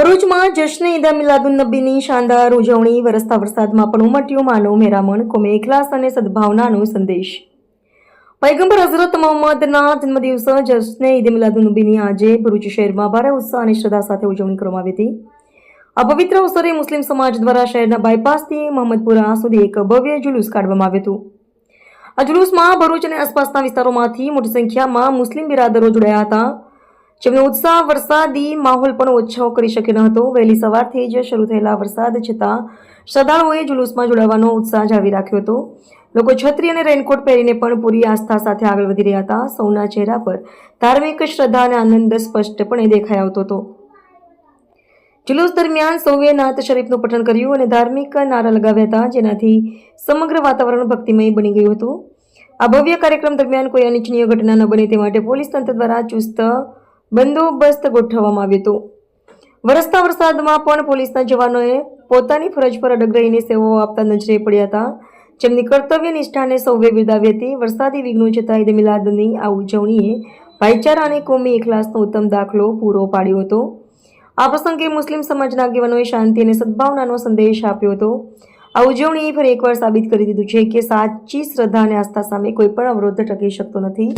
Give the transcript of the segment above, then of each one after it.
ભરૂચમાં જશ્ન ઈદા મિલાદુન નબીની શાનદાર ઉજવણી, વરસતા વરસાદમાં પણ ઉમટ્યું માનવ મેરામણ, કોમે એકલાસ અને સદભાવનાનો સંદેશ. પૈગંબર હઝરત મોહમ્મદના જન્મદિવસ, જશ્ન ઈદ મિલાદુન નબીની આજે ભરૂચ શહેરમાં ભારે ઉત્સાહ અને શ્રદ્ધા સાથે ઉજવણી કરવામાં આવી હતી. આ પવિત્ર અવસરે મુસ્લિમ સમાજ દ્વારા શહેરના બાયપાસથી મોહમ્મદપુરા સુધી એક ભવ્ય જુલુસ કાઢવામાં આવ્યું હતું. આ જુલુસમાં ભરૂચ અને આસપાસના વિસ્તારોમાંથી મોટી સંખ્યામાં મુસ્લિમ બિરાદરો જોડાયા હતા. જેમનો ઉત્સાહ, વરસાદી માહોલ પણ ઓછો કરી શક્યો ન હતો. વહેલી સવારથી જ શરૂ થયેલા વરસાદ છતાં શ્રદ્ધાળુઓએ જુલુસમાં જોડાવાનો ઉત્સાહ જાળવી રાખ્યો હતો. લોકો છત્રી અને રેનકોટ પહેરીને પણ પૂરી આસ્થા સાથે આગળ વધી રહ્યા હતા. સૌના ચહેરા પર ધાર્મિક શ્રદ્ધા અને આનંદ સ્પષ્ટપણે દેખાઈ આવતો હતો. જુલુસ દરમિયાન સૌએ નાત શરીફનું પઠન કર્યું અને ધાર્મિક નારા લગાવ્યા હતા, જેનાથી સમગ્ર વાતાવરણ ભક્તિમય બની ગયું હતું. આ ભવ્ય કાર્યક્રમ દરમિયાન કોઈ અનિચ્છનીય ઘટના ન બને તે માટે પોલીસ તંત્ર દ્વારા ચુસ્ત બંદોબસ્ત ગોઠવવામાં આવ્યો હતો. વરસતા વરસાદમાં પણ પોલીસના જવાનોએ પોતાની ફરજ પર અડગ રહીને સેવાઓ આપતા નજરે પડ્યા હતા. જેમની કર્તવ્ય નિષ્ઠાને સૌએ બિરદાવી હતી. વરસાદી વિઘ્નો છતાં ઈદ મિલાદની આ ઉજવણીએ ભાઈચારા અને કોમી એકલાસનો ઉત્તમ દાખલો પૂરો પાડ્યો હતો. આ પ્રસંગે મુસ્લિમ સમાજના આગેવાનોએ શાંતિ અને સદભાવનાનો સંદેશ આપ્યો હતો. આ ઉજવણીએ ફરી એકવાર સાબિત કરી દીધું છે કે સાચી શ્રદ્ધા અને આસ્થા સામે કોઈ પણ અવરોધ ટકી શકતો નથી.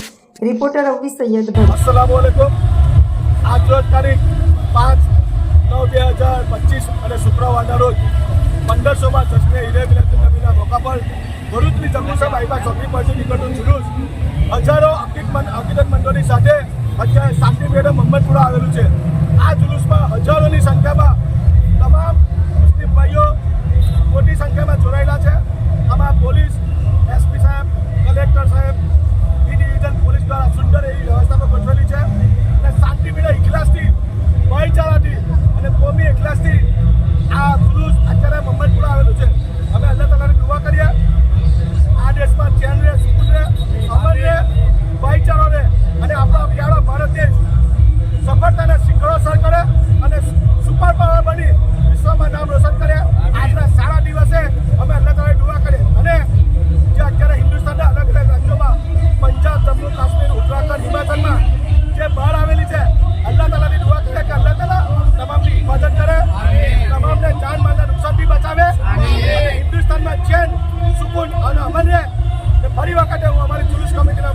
રિપોર્ટર અવી સૈયદ ભટ્ટ. અસલામુઅલૈકુમ આજ રોજ તારીખ પાંચ નવ બે હજાર પચીસ અને શુક્રવારના રોજ પંદરસોમાં જશ્ને ઈદે મિલાદુન્નબીના મોકા પર ભરૂચની જંબુસર બાઈપાસ ચોકડી પરથી નીકળતો જુલુસ. હજારો અકીદમંદ અકીદતમંદોની સાથે અત્યારે શાંતિપેઢે મોહમ્મદપુરા આવેલું છે. આ જુલુસમાં હજારોની સંખ્યામાં તમામ મુસ્લિમ ભાઈઓ મોટી સંખ્યામાં ચેન સુકૂન અને અમન ફરી વખતે હું અમારી જુલુસ કમિટીના